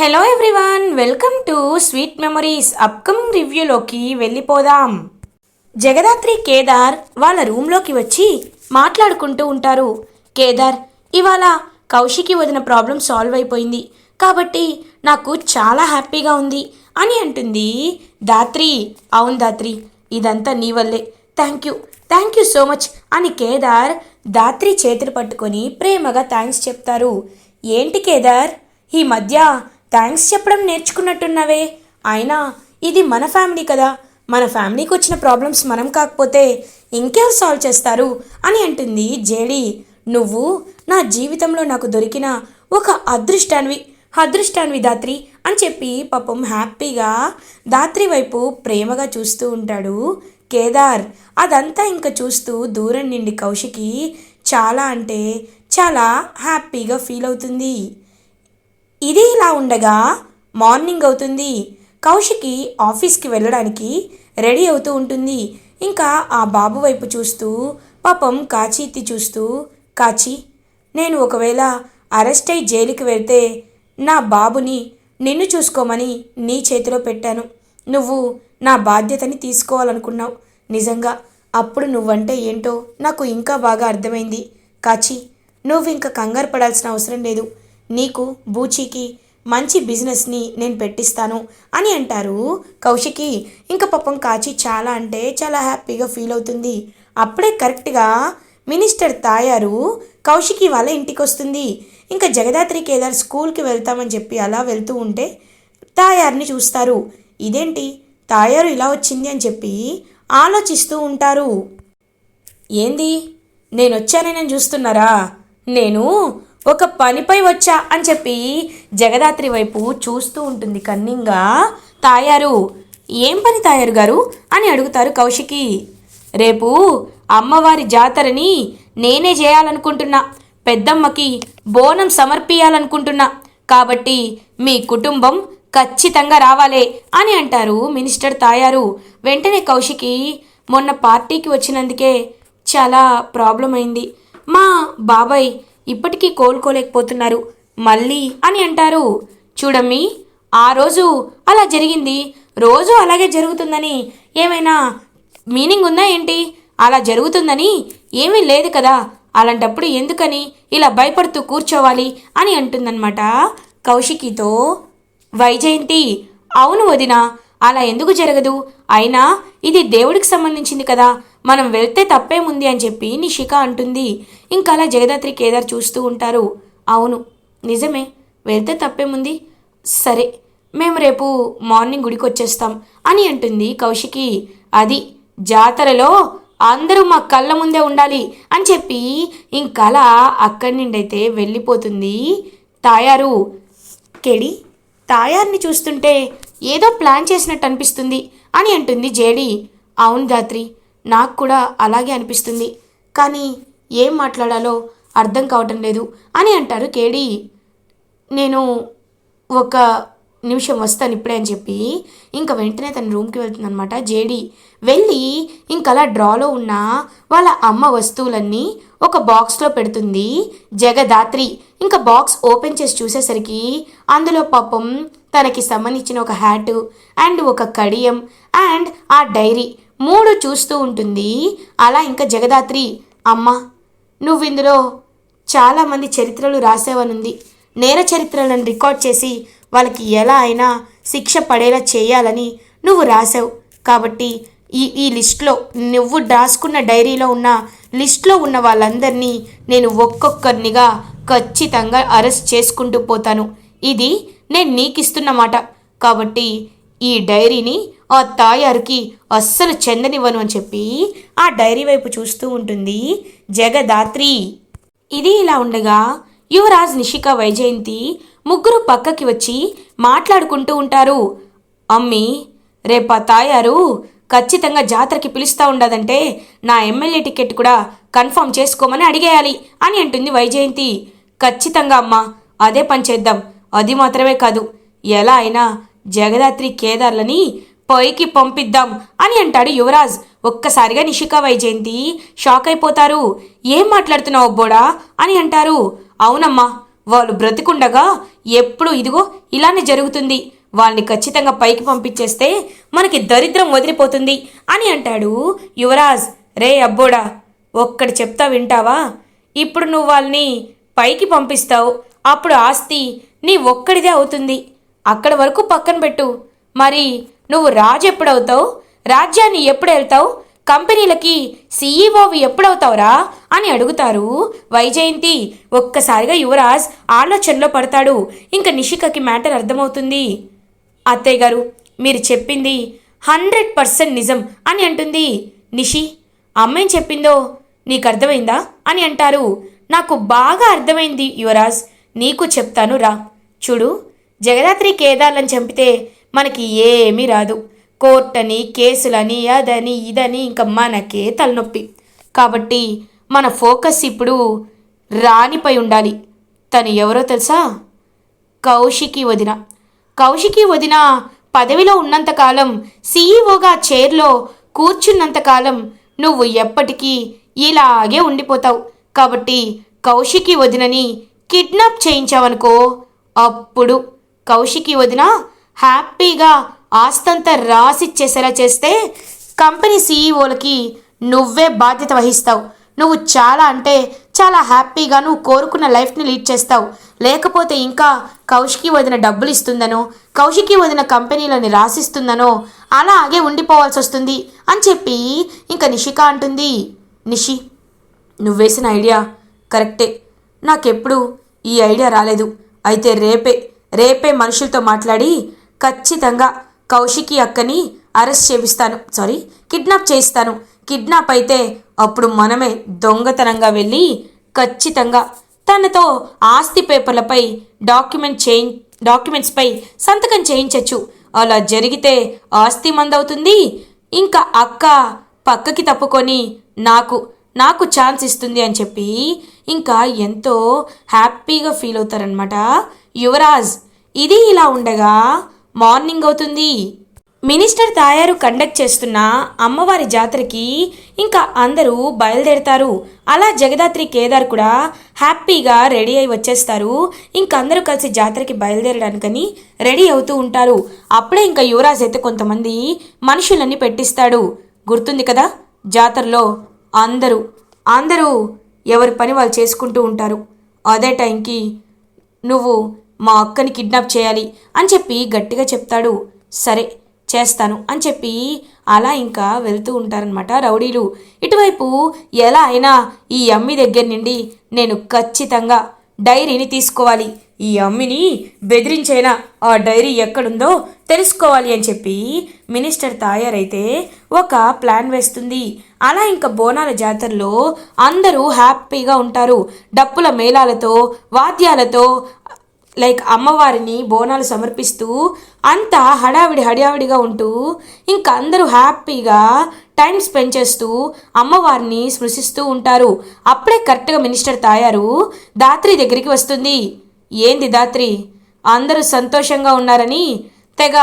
Hello everyone welcome to sweet memories upcoming రివ్యూలోకి వెళ్ళిపోదాం. జగదాత్రి కేదార్ వాళ్ళ రూమ్లోకి వచ్చి మాట్లాడుకుంటూ ఉంటారు. కేదార్ ఇవాళ కౌశికి వదిన ప్రాబ్లం సాల్వ్ అయిపోయింది. కాబట్టి నాకు చాలా హ్యాపీగా ఉంది అని అంటుంది దాత్రి. అవును దాత్రి ఇదంతా నీ వల్లే. Thank you thank you so much అని కేదార్ దాత్రి చేతులు పట్టుకొని ప్రేమగా థ్యాంక్స్ చెప్తారు. ఏంటి కేదార్? ఈ మధ్య థ్యాంక్స్ చెప్పడం నేర్చుకున్నట్టున్నావే. అయినా ఇది మన ఫ్యామిలీ కదా. మన ఫ్యామిలీకి వచ్చిన ప్రాబ్లమ్స్ మనం కాకపోతే ఇంకెవరు సాల్వ్ చేస్తారు అని అంటుంది జేడి. నువ్వు నా జీవితంలో నాకు దొరికిన ఒక అదృష్టాన్వి అదృష్టాన్వి దాత్రి అని చెప్పి పాపం హ్యాపీగా దాత్రి వైపు ప్రేమగా చూస్తూ ఉంటాడు కేదార్. అదంతా ఇంకా చూస్తూ దూరం నుండి కౌశికి చాలా అంటే చాలా హ్యాపీగా ఫీల్ అవుతుంది. ఇది ఇలా ఉండగా మార్నింగ్ అవుతుంది. కౌశికి ఆఫీస్కి వెళ్ళడానికి రెడీ అవుతూ ఉంటుంది. ఇంకా ఆ బాబు వైపు చూస్తూ పాపం కాచీతి చూస్తూ కాచి నేను ఒకవేళ అరెస్ట్ అయి జైలుకి వెళ్తే నా బాబుని నిన్ను చూసుకోమని నీ చేతిలో పెట్టాను. నువ్వు నా బాధ్యతని తీసుకోవాలనుకున్నావు. నిజంగా అప్పుడు నువ్వంటే ఏంటో నాకు ఇంకా బాగా అర్థమైంది. కాచి నువ్వు ఇంకా కంగారు పడాల్సిన అవసరం లేదు. నీకు బూచీకి మంచి బిజినెస్ని నేను పెట్టిస్తాను అని అంటారు. కౌశికి ఇంకా పాపం కాచి చాలా అంటే చాలా హ్యాపీగా ఫీల్ అవుతుంది. అప్పుడే కరెక్ట్గా మినిస్టర్ తాయారు కౌశికి వాళ్ళ ఇంటికి వస్తుంది ఇంకా జగదాత్రి కేదార్ స్కూల్కి వెళ్తామని చెప్పి అలా వెళ్తూ ఉంటే తాయారిని చూస్తారు. ఇదేంటి? తాయారు ఇలా వచ్చింది అని చెప్పి ఆలోచిస్తూ ఉంటారు. ఏంది? నేను వచ్చానని చూస్తున్నారా? నేను ఒక పనిపై వచ్చా అని చెప్పి జగదాత్రి వైపు చూస్తూ ఉంటుంది కన్నింగా. తాయారు ఏం పని తాయారు గారు? అని అడుగుతారు కౌశికి. రేపు అమ్మవారి జాతరని నేనే చేయాలనుకుంటున్నా. పెద్దమ్మకి బోనం సమర్పించాలనుకుంటున్నా కాబట్టి మీ కుటుంబం ఖచ్చితంగా రావాలే అని అంటారు మినిస్టర్ తాయారు. వెంటనే కౌశికి మొన్న పార్టీకి వచ్చినందుకే చాలా ప్రాబ్లం అయింది. మా బాబాయ్ ఇప్పటికీ కోలుకోలేకపోతున్నారు. మళ్ళీ అని అంటారు. చూడమ్మి ఆ రోజు అలా జరిగింది. రోజు అలాగే జరుగుతుందని ఏమైనా మీనింగ్ ఉందా ఏంటి? అలా జరుగుతుందని ఏమీ లేదు కదా. అలాంటప్పుడు ఎందుకని ఇలా భయపడుతూ కూర్చోవాలి అని అంటుందన్నమాట కౌశికితో. వైజయంతి అవును వదిన అలా ఎందుకు జరగదు? అయినా ఇది దేవుడికి సంబంధించింది కదా. మనం వెళ్తే తప్పేముంది అని చెప్పి నిషిక అంటుంది. ఇంకా అలా జగదాత్రి కేదార్ చూస్తూ ఉంటారు. అవును నిజమే. వెళ్తే తప్పేముంది సరే మేము రేపు మార్నింగ్ గుడికి వచ్చేస్తాం అని అంటుంది కౌశికి. అది జాతరలో అందరూ మా కళ్ళ ముందే ఉండాలి అని చెప్పి ఇంకలా అక్కడి నుండి అయితే వెళ్ళిపోతుంది తాయారు. కెడి తాయార్ని చూస్తుంటే ఏదో ప్లాన్ చేసినట్టు అనిపిస్తుంది అని అంటుంది జేడి. అవును దాత్రి నాకు కూడా అలాగే అనిపిస్తుంది. కానీ ఏం మాట్లాడాలో అర్థం కావటం లేదు అని అంటారు కేడి. నేను ఒక నిమిషం వస్తాను ఇప్పుడే అని చెప్పి ఇంకా వెంటనే తన రూమ్కి వెళ్తుందనమాట జేడి వెళ్ళి ఇంకలా డ్రాలో ఉన్న వాళ్ళ అమ్మ వస్తువులన్నీ ఒక బాక్స్లో పెడుతుంది. జగదాత్రి ఇంకా బాక్స్ ఓపెన్ చేసి చూసేసరికి అందులో పాపం తనకి సంబంధించిన ఒక హ్యాటు అండ్ ఒక కడియం అండ్ ఆ డైరీ మూడు చూస్తూ ఉంటుంది. అలా ఇంకా జగదాత్రి అమ్మ నువ్వు ఇందులో చాలామంది చరిత్రలు రాసేవనుంది. నేర చరిత్రలను రికార్డ్ చేసి వాళ్ళకి ఎలా అయినా శిక్ష పడేలా చేయాలని నువ్వు రాసావు. కాబట్టి ఈ ఈ లిస్ట్లో నువ్వు రాసుకున్న డైరీలో ఉన్న లిస్ట్లో ఉన్న వాళ్ళందరినీ నేను ఒక్కొక్కరినిగా ఖచ్చితంగా అరెస్ట్ చేసుకుంటూ పోతాను. ఇది నేను నీకు మాట. కాబట్టి ఈ డైరీని ఆ తాయారుకి అస్సలు చెందనివ్వను అని చెప్పి ఆ డైరీ వైపు చూస్తూ ఉంటుంది జగదాత్రి. ఇది ఇలా ఉండగా యువరాజ్ నిషిక వైజయంతి ముగ్గురు పక్కకి వచ్చి మాట్లాడుకుంటూ ఉంటారు. అమ్మి రేపా తాయారు ఖచ్చితంగా జాతరకి పిలుస్తా ఉండదంటే నా ఎమ్మెల్యే టికెట్ కూడా కన్ఫర్మ్ చేసుకోమని అడిగేయాలి అని అంటుంది వైజయంతి. ఖచ్చితంగా అమ్మా అదే పని చేద్దాం. అది మాత్రమే కాదు. ఎలా అయినా జగదాత్రి కేదార్లని పైకి పంపిద్దాం అని అంటాడు యువరాజ్. ఒక్కసారిగా నిషికా వైజయంతి షాక్ అయిపోతారు. ఏం మాట్లాడుతున్నావు బోడా అని అంటారు. అవునమ్మా వాళ్ళు బ్రతికుండగా ఎప్పుడు ఇదిగో ఇలానే జరుగుతుంది. వాళ్ళని ఖచ్చితంగా పైకి పంపించేస్తే మనకి దరిద్రం వదిలిపోతుంది అని అంటాడు యువరాజ్. రే అబ్బోడా ఒక్కడు చెప్తా వింటావా? ఇప్పుడు నువ్వు వాళ్ళని పైకి పంపిస్తావు. అప్పుడు ఆస్తి నీ ఒక్కడిదే అవుతుంది. అక్కడి వరకు పక్కన పెట్టు. మరి నువ్వు రాజు ఎప్పుడవుతావు? రాజ్యాన్ని ఎప్పుడు వెళ్తావు కంపెనీలకి సీఈఓవి ఎప్పుడవుతావురా అని అడుగుతారు. వైజయంతి ఒక్కసారిగా యువరాజ్ ఆలోచనలో పడతాడు. ఇంకా నిషికకి మ్యాటర్ అర్థమవుతుంది. అత్తయ్య గారు మీరు చెప్పింది హండ్రెడ్ పర్సెంట్ నిజం అని అంటుంది. నిషి అమ్మేం చెప్పిందో నీకు అర్థమైందా అని అంటారు. నాకు బాగా అర్థమైంది యువరాజ్. నీకు చెప్తాను రా. చూడు జగదాత్రి కేదార్లను చంపితే మనకి ఏమీ రాదు. కోర్టని కేసులని అదని ఇదని ఇంకా మనకే తలనొప్పి. కాబట్టి మన ఫోకస్ ఇప్పుడు రాణిపై ఉండాలి. తను ఎవరో తెలుసా? కౌశికి వదిన. కౌశికి వదిన పదవిలో ఉన్నంతకాలం సీఈఓగా చైర్లో కూర్చున్నంతకాలం నువ్వు ఎప్పటికీ ఇలాగే ఉండిపోతావు. కాబట్టి కౌశికి వదినని కిడ్నాప్ చేయించావనుకో అప్పుడు కౌశికి వదిన హ్యాపీగా ఆస్తంతా రాసిచ్చేసేలా చేస్తే కంపెనీ సీఈఓలకి నువ్వే బాధ్యత వహిస్తావు. నువ్వు చాలా అంటే చాలా హ్యాపీగా నువ్వు కోరుకున్న లైఫ్ని లీడ్ చేస్తావు. లేకపోతే ఇంకా కౌశికి వదిన డబ్బులు ఇస్తుందనో కౌశికి వదిన కంపెనీలని రాసిస్తుందనో అలాగే ఉండిపోవాల్సి వస్తుంది అని చెప్పి ఇంకా నిషిక అంటుంది. నిషి నువ్వేసిన ఐడియా కరెక్టే. నాకెప్పుడు ఈ ఐడియా రాలేదు. అయితే రేపే రేపే మనుషులతో మాట్లాడి ఖచ్చితంగా కౌశికి అక్కని అరెస్ట్ చేపిస్తాను. సారీ కిడ్నాప్ చేయిస్తాను. కిడ్నాప్ అయితే అప్పుడు మనమే దొంగతనంగా వెళ్ళి ఖచ్చితంగా తనతో ఆస్తి పేపర్లపై డాక్యుమెంట్ చేయి డాక్యుమెంట్స్పై సంతకం చేయించవచ్చు అలా జరిగితే ఆస్తి మందవుతుంది. ఇంకా అక్క పక్కకి తప్పుకొని నాకు నాకు ఛాన్స్ ఇస్తుంది అని చెప్పి ఇంకా ఎంతో హ్యాపీగా ఫీల్ అవుతారనమాట యువరాజ్ ఇది ఇలా ఉండగా మార్నింగ్ అవుతుంది. మినిస్టర్ తాయారు కండక్ట్ చేస్తున్న అమ్మవారి జాతరకి ఇంకా అందరూ బయలుదేరుతారు. అలా జగదాత్రి కేదార్ కూడా హ్యాపీగా రెడీ అయి వచ్చేస్తారు. ఇంకా అందరూ కలిసి జాతరకి బయలుదేరడానికని రెడీ అవుతూ ఉంటారు. అప్పుడే ఇంకా యువరాజ్ అయితే కొంతమంది మనుషులన్నీ పెట్టిస్తాడు. గుర్తుంది కదా? జాతరలో అందరూ అందరూ ఎవరి పని వాళ్ళు చేసుకుంటూ ఉంటారు. అదే టైంకి నువ్వు మా అక్కని కిడ్నాప్ చేయాలి అని చెప్పి గట్టిగా చెప్తాడు. సరే చేస్తాను అని చెప్పి అలా ఇంకా వెళ్తూ ఉంటారనమాట రౌడీలు. ఇటువైపు ఎలా అయినా ఈ అమ్మి దగ్గర నుండి నేను ఖచ్చితంగా డైరీని తీసుకోవాలి. ఈ అమ్మిని బెదిరించైనా ఆ డైరీ ఎక్కడుందో తెలుసుకోవాలి అని చెప్పి మినిస్టర్ తయారైతే ఒక ప్లాన్ వేస్తుంది. అలా ఇంకా బోనాల జాతరలో అందరూ హ్యాపీగా ఉంటారు. డప్పుల మేళాలతో వాద్యాలతో లైక్ అమ్మవారిని బోనాలు సమర్పిస్తూ అంతా హడావిడి హడావిడిగా ఉంటూ ఇంకా అందరూ హ్యాపీగా టైం స్పెండ్ చేస్తూ అమ్మవారిని స్పృశిస్తూ ఉంటారు. అప్పుడే కరెక్ట్గా మినిస్టర్ తాయారు దాత్రి దగ్గరికి వస్తుంది. ఏంది దాత్రి? అందరూ సంతోషంగా ఉన్నారని తెగ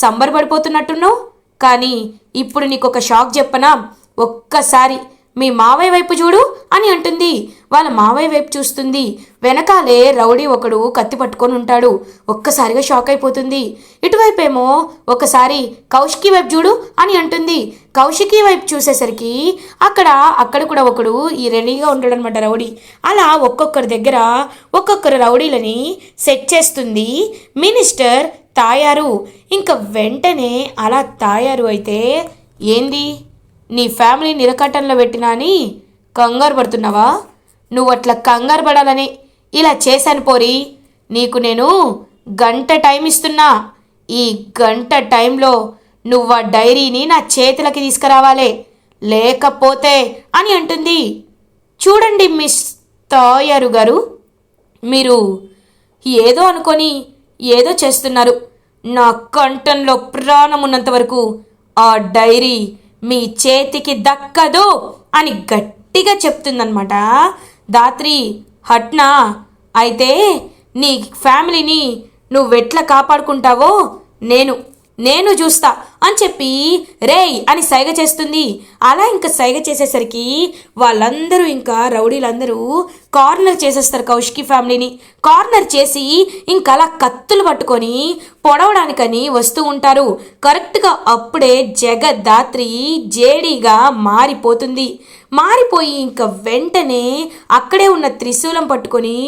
సంబరపడిపోతున్నట్టున్నావు? కానీ ఇప్పుడు నీకు ఒక షాక్ చెప్పనా? ఒక్కసారి మీ మావయ్య వైపు చూడు అని అంటుంది. వాళ్ళ మావయ్య వైపు చూస్తుంది. వెనకాలే రౌడీ ఒకడు కత్తి పట్టుకొని ఉంటాడు. ఒక్కసారిగా షాక్ అయిపోతుంది. ఇటువైపేమో ఒకసారి కౌశికి వైపు చూడు అని అంటుంది. కౌశికి వైపు చూసేసరికి అక్కడ అక్కడ కూడా ఒకడు ఈ రెడీగా ఉంటాడు అనమాట రౌడీ. అలా ఒక్కొక్కరి దగ్గర ఒక్కొక్కరు రౌడీలని సెట్ చేస్తుంది. మినిస్టర్ తాయారు. ఇంకా వెంటనే అలా తాయారు అయితే ఏంది? నీ ఫ్యామిలీ నిరకట్టంలో పెట్టినా అని కంగారు పడుతున్నావా? నువ్వు అట్లా కంగారు పడాలని ఇలా చేశాను పోరి. నీకు నేను గంట టైం ఇస్తున్నా. ఈ గంట టైంలో నువ్వు ఆ డైరీని నా చేతులకి తీసుకురావాలే. లేకపోతే అని అంటుంది. చూడండి మిస్ తాయారు గారు మీరు ఏదో అనుకొని ఏదో చేస్తున్నారు. నా కంఠంలో ప్రాణం ఉన్నంత వరకు ఆ డైరీ మీ చేతికి దక్కదు అని గట్టిగా చెప్తుందనమాట దాత్రి హట్నా అయితే నీ ఫ్యామిలీని నువ్వెట్లా కాపాడుకుంటావో నేను నేను చూస్తా అని చెప్పి రేయ్ అని సైగ చేస్తుంది. అలా ఇంకా సైగ చేసేసరికి వాళ్ళందరూ ఇంకా రౌడీలందరూ కార్నర్ చేసేస్తారు కౌశికి ఫ్యామిలీని. కార్నర్ చేసి ఇంకా అలా కత్తులు పట్టుకొని పొడవడానికని వస్తూ ఉంటారు. కరెక్ట్గా అప్పుడే జగదాత్రి జేడీగా మారిపోతుంది. మారిపోయి ఇంకా వెంటనే అక్కడే ఉన్న త్రిశూలం పట్టుకొని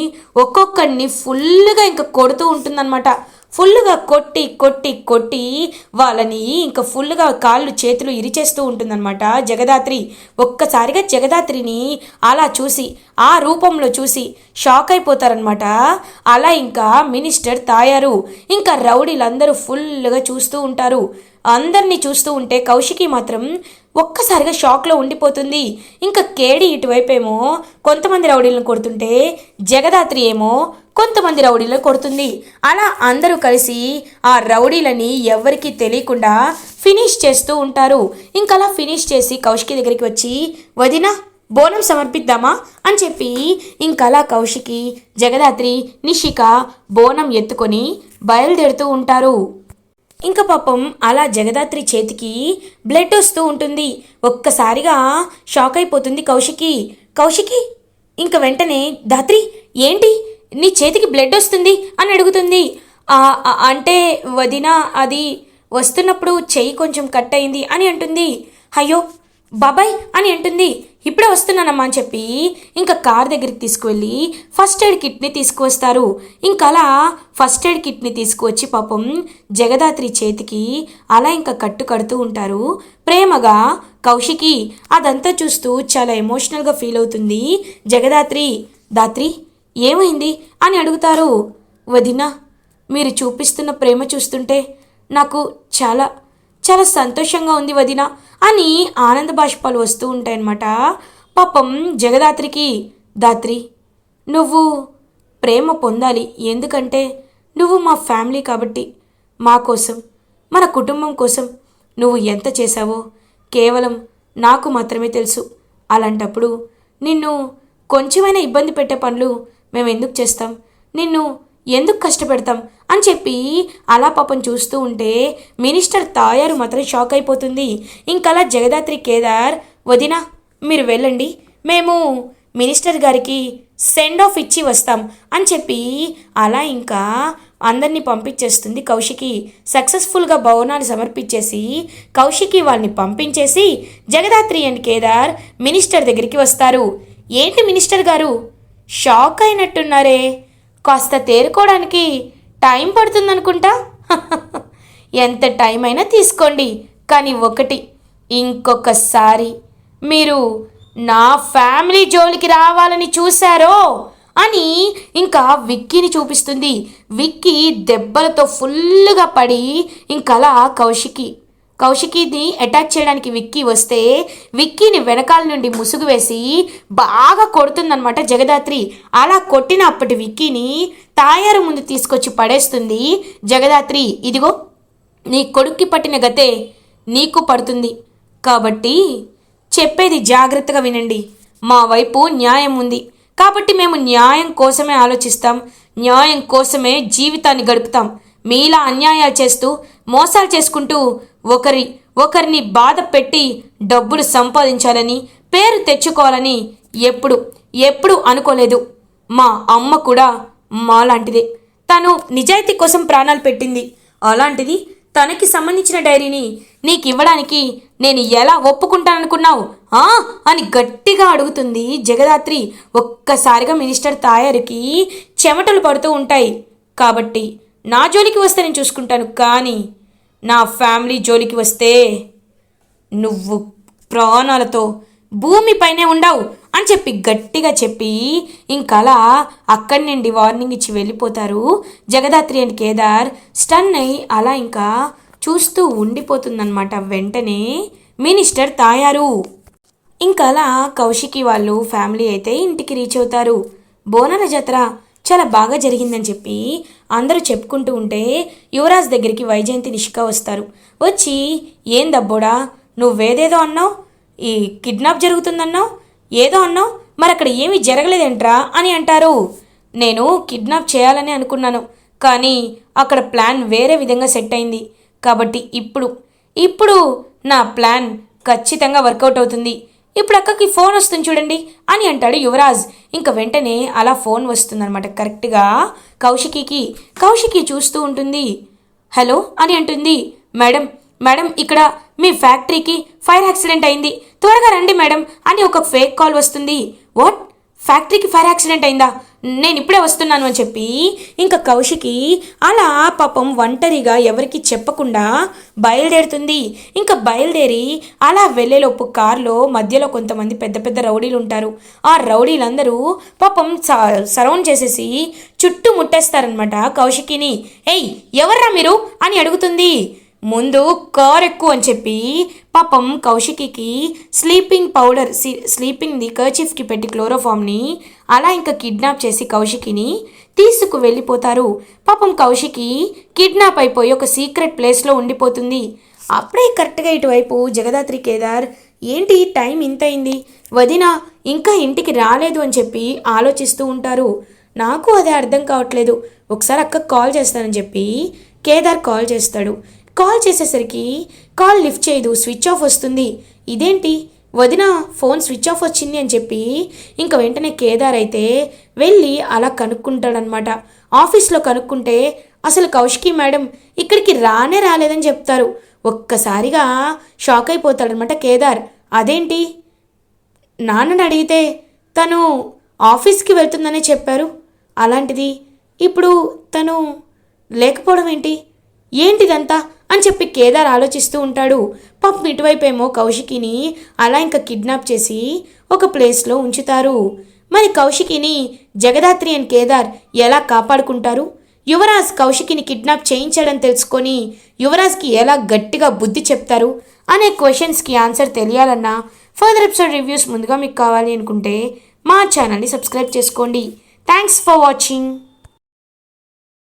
ఒక్కొక్కడిని ఫుల్గా ఇంకా కొడుతూ ఉంటుందన్నమాట. ఫుల్గా కొట్టి కొట్టి కొట్టి వాళ్ళని ఇంకా ఫుల్గా కాళ్ళు చేతులు ఇరిచేస్తూ ఉంటుందన్నమాట. జగదాత్రి ఒక్కసారిగా జగదాత్రిని అలా చూసి ఆ రూపంలో చూసి షాక్ అయిపోతారనమాట అలా ఇంకా మినిస్టర్ తాయారు. ఇంకా రౌడీలందరూ ఫుల్గా చూస్తూ ఉంటారు. అందరినీ చూస్తూ ఉంటే కౌశికి మాత్రం ఒక్కసారిగా షాక్లో ఉండిపోతుంది. ఇంకా కేడి ఇటువైపేమో కొంతమంది రౌడీలను కొడుతుంటే జగదాత్రి ఏమో కొంతమంది రౌడీలను కొడుతుంది. అలా అందరూ కలిసి ఆ రౌడీలని ఎవరికీ తెలియకుండా ఫినిష్ చేస్తూ ఉంటారు. ఇంకా అలా ఫినిష్ చేసి కౌశికి దగ్గరికి వచ్చి వదినా బోనం సమర్పిద్దామా? అని చెప్పి ఇంకలా కౌశికి జగదాత్రి నిషిక బోనం ఎత్తుకొని బయలుదేరుతూ ఉంటారు. ఇంకా పాపం అలా జగదాత్రి చేతికి బ్లడ్ వస్తూ ఉంటుంది. ఒక్కసారిగా షాక్ అయిపోతుంది కౌశికి. కౌశికి ఇంక వెంటనే దాత్రి ఏంటి? నీ చేతికి బ్లడ్ వస్తుంది అని అడుగుతుంది. అంటే వదిన అది వస్తున్నప్పుడు చెయ్యి కొంచెం కట్ అయింది అని అంటుంది. అయ్యో బాబాయ్ అని అంటుంది. ఇప్పుడే వస్తున్నానమ్మా అని చెప్పి ఇంకా కార్ దగ్గరికి తీసుకువెళ్ళి ఫస్ట్ ఎయిడ్ కిట్ని తీసుకువస్తారు. ఇంకా అలా ఫస్ట్ ఎయిడ్ కిట్ని తీసుకువచ్చి పాపం జగదాత్రి చేతికి అలా ఇంకా కట్టు కడుతూ ఉంటారు. ప్రేమగా కౌశికి అదంతా చూస్తూ చాలా ఎమోషనల్గా ఫీల్ అవుతుంది జగదాత్రి. దాత్రి ఏమైంది అని అడుగుతారు. వదినా మీరు చూపిస్తున్న ప్రేమ చూస్తుంటే నాకు చాలా చాలా సంతోషంగా ఉంది వదిన అని ఆనంద బాష్పాలు వస్తూ ఉంటాయన్నమాట. పాపం జగదాత్రికి దాత్రి నువ్వు ప్రేమ పొందాలి. ఎందుకంటే నువ్వు మా ఫ్యామిలీ కాబట్టి మా కోసం మన కుటుంబం కోసం నువ్వు ఎంత చేశావో కేవలం నాకు మాత్రమే తెలుసు. అలాంటప్పుడు నిన్ను కొంచెమైనా ఇబ్బంది పెట్టే పనులు మేము ఎందుకు చేస్తాం? నిన్ను ఎందుకు కష్టపెడతాం? అని చెప్పి అలా పాపం చూస్తూ ఉంటే మినిస్టర్ తాయారు మాత్రం షాక్ అయిపోతుంది. ఇంకలా జగదాత్రి కేదార్ వదినా మీరు వెళ్ళండి. మేము మినిస్టర్ గారికి సెండ్ ఆఫ్ ఇచ్చి వస్తాం అని చెప్పి అలా ఇంకా అందరినీ పంపించేస్తుంది కౌశికి. సక్సెస్ఫుల్గా భవనాలు సమర్పించేసి కౌశికి వాళ్ళని పంపించేసి జగదాత్రి అండ్ కేదార్ మినిస్టర్ దగ్గరికి వస్తారు. ఏంటి మినిస్టర్ గారు? షాక్ అయినట్టున్నారే కాస్త తేరుకోవడానికి టైం పడుతుందనుకుంటా? ఎంత టైం అయినా తీసుకోండి కానీ ఒకటి ఇంకొకసారి. మీరు నా ఫ్యామిలీ జోలికి రావాలని చూశారో అని ఇంకా విక్కీని చూపిస్తుంది. విక్కీ దెబ్బలతో ఫుల్గా పడి ఇంకలా కౌశికి కౌశికిని అటాక్ చేయడానికి విక్కీ వస్తే విక్కీని వెనకాల నుండి ముసుగు వేసి బాగా కొడుతుందనమాట జగదాత్రి. అలా కొట్టిన అప్పటి విక్కీని తాయారు ముందు తీసుకొచ్చి పడేస్తుంది. జగదాత్రి ఇదిగో నీ కొడుక్కి పట్టిన గతే నీకు పడుతుంది. కాబట్టి చెప్పేది జాగ్రత్తగా వినండి. మా వైపు న్యాయం ఉంది. కాబట్టి మేము న్యాయం కోసమే ఆలోచిస్తాం. న్యాయం కోసమే జీవితాన్ని గడుపుతాం. మీలా అన్యాయాలు చేస్తూ మోసాలు చేసుకుంటూ ఒకరి ఒకరిని బాధ పెట్టి డబ్బులు సంపాదించాలని పేరు తెచ్చుకోవాలని ఎప్పుడు ఎప్పుడు అనుకోలేదు. మా అమ్మ కూడా మాలాంటిదే. తను నిజాయితీ కోసం ప్రాణాలు పెట్టింది. అలాంటిది తనకి సంబంధించిన డైరీని నీకు ఇవ్వడానికి నేను ఎలా ఒప్పుకుంటాననుకున్నావు ఆ? అని గట్టిగా అడుగుతుంది జగదాత్రి. ఒక్కసారిగా మినిస్టర్ తాయారుకి చెమటలు పడుతూ ఉంటాయి. కాబట్టి నా జోలికి వస్తే నేను చూసుకుంటాను కానీ నా ఫ్యామిలీ జోలికి వస్తే నువ్వు ప్రాణాలతో భూమిపైనే ఉండవు అని చెప్పి గట్టిగా చెప్పి ఇంకలా అక్కడి నుండి వార్నింగ్ ఇచ్చి వెళ్ళిపోతారు. జగదాత్రి అండ్ కేదార్ స్టన్ అయి అలా ఇంకా చూస్తూ ఉండిపోతుందన్నమాట. వెంటనే మినిస్టర్ తాయారు. ఇంకలా కౌశికి వాళ్ళు ఫ్యామిలీ అయితే ఇంటికి రీచ్ అవుతారు. బోనాల జాతర చాలా బాగా జరిగిందని చెప్పి అందరూ చెప్పుకుంటూ ఉంటే యువరాజ్ దగ్గరికి వైజయంతి నిష్క వస్తారు. వచ్చి ఏం దబ్బోడా నువ్వేదేదో అన్నావు? ఈ కిడ్నాప్ జరుగుతుందన్నావు? ఏదో అన్నావు? మరి అక్కడ ఏమీ జరగలేదేంట్రా? అని అంటారు. నేను కిడ్నాప్ చేయాలని అనుకున్నాను కానీ అక్కడ ప్లాన్ వేరే విధంగా సెట్ అయింది. కాబట్టి ఇప్పుడు ఇప్పుడు నా ప్లాన్ ఖచ్చితంగా వర్కౌట్ అవుతుంది. ఇప్పుడు అక్కకి ఫోన్ వస్తుంది చూడండి అని అంటాడు యువరాజ్. ఇంకా వెంటనే అలా ఫోన్ వస్తుందన్నమాట. కరెక్ట్గా కౌశికీకి. కౌశికి చూస్తూ ఉంటుంది. హలో అని అంటుంది. మేడం మేడం ఇక్కడ మీ ఫ్యాక్టరీకి ఫైర్ యాక్సిడెంట్ అయింది. త్వరగా రండి మేడం అని ఒక ఫేక్ కాల్ వస్తుంది. వాట్? ఫ్యాక్టరీకి ఫైర్ యాక్సిడెంట్ అయిందా? నేను ఇప్పుడే వస్తున్నాను అని చెప్పి ఇంకా కౌశికి అలా పాపం ఒంటరిగా ఎవరికి చెప్పకుండా బయలుదేరుతుంది. ఇంకా బయలుదేరి అలా వెళ్ళేలోపు కారులో మధ్యలో కొంతమంది పెద్ద పెద్ద రౌడీలు ఉంటారు. ఆ రౌడీలందరూ పాపం సరౌండ్ చేసేసి చుట్టూ ముట్టేస్తారనమాట కౌశికిని. ఎయ్ ఎవర్రా మీరు? అని అడుగుతుంది. ముందు కార్ ఎక్కువ అని చెప్పి పాపం కౌశికికి స్లీపింగ్ పౌడర్ స్లీపింగ్ది కర్చీఫ్కి పెట్టి క్లోరోఫామ్ని అలా ఇంకా కిడ్నాప్ చేసి కౌశికిని తీసుకు వెళ్ళిపోతారు. పాపం కౌశికి కిడ్నాప్ అయిపోయి ఒక సీక్రెట్ ప్లేస్లో ఉండిపోతుంది. అప్పుడే కరెక్ట్గా ఇటువైపు జగదాత్రి కేదార్ ఏంటి టైం ఇంత అయింది? వదిన ఇంకా ఇంటికి రాలేదు అని చెప్పి ఆలోచిస్తూ ఉంటారు. నాకు అదే అర్థం కావట్లేదు. ఒకసారి అక్క కాల్ చేస్తానని చెప్పి కేదార్ కాల్ చేస్తాడు. కాల్ చేసేసరికి కాల్ లిఫ్ట్ చేయదు స్విచ్ ఆఫ్ వస్తుంది. ఇదేంటి? వదిన ఫోన్ స్విచ్ ఆఫ్ వచ్చింది అని చెప్పి ఇంకా వెంటనే కేదార్ అయితే వెళ్ళి అలా కనుక్కుంటాడనమాట ఆఫీస్లో కనుక్కుంటే అసలు కౌశికి మేడం ఇక్కడికి రానే రాలేదని చెప్తారు. ఒక్కసారిగా షాక్ అయిపోతాడనమాట కేదార్. అదేంటి? నాన్నని అడిగితే తను ఆఫీస్కి వెళ్తుందనే చెప్పారు. అలాంటిది ఇప్పుడు తను లేకపోవడం ఏంటి? ఏంటిదంతా? అని చెప్పి కేదార్ ఆలోచిస్తూ ఉంటాడు. పాపం ఇటువైపేమో కౌశికిని అలా ఇంకా కిడ్నాప్ చేసి ఒక ప్లేస్లో ఉంచుతారు. మరి కౌశికిని జగదాత్రి అండ్ కేదార్ ఎలా కాపాడుకుంటారు? యువరాజ్ కౌశికిని కిడ్నాప్ చేయించడం తెలుసుకొని యువరాజ్కి ఎలా గట్టిగా బుద్ధి చెప్తారు? అనే క్వశ్చన్స్కి ఆన్సర్ తెలియాలన్నా ఫర్దర్ ఎపిసోడ్ రివ్యూస్ ముందుగా మీకు కావాలి అనుకుంటే మా ఛానల్ని సబ్స్క్రైబ్ చేసుకోండి. Thanks for watching.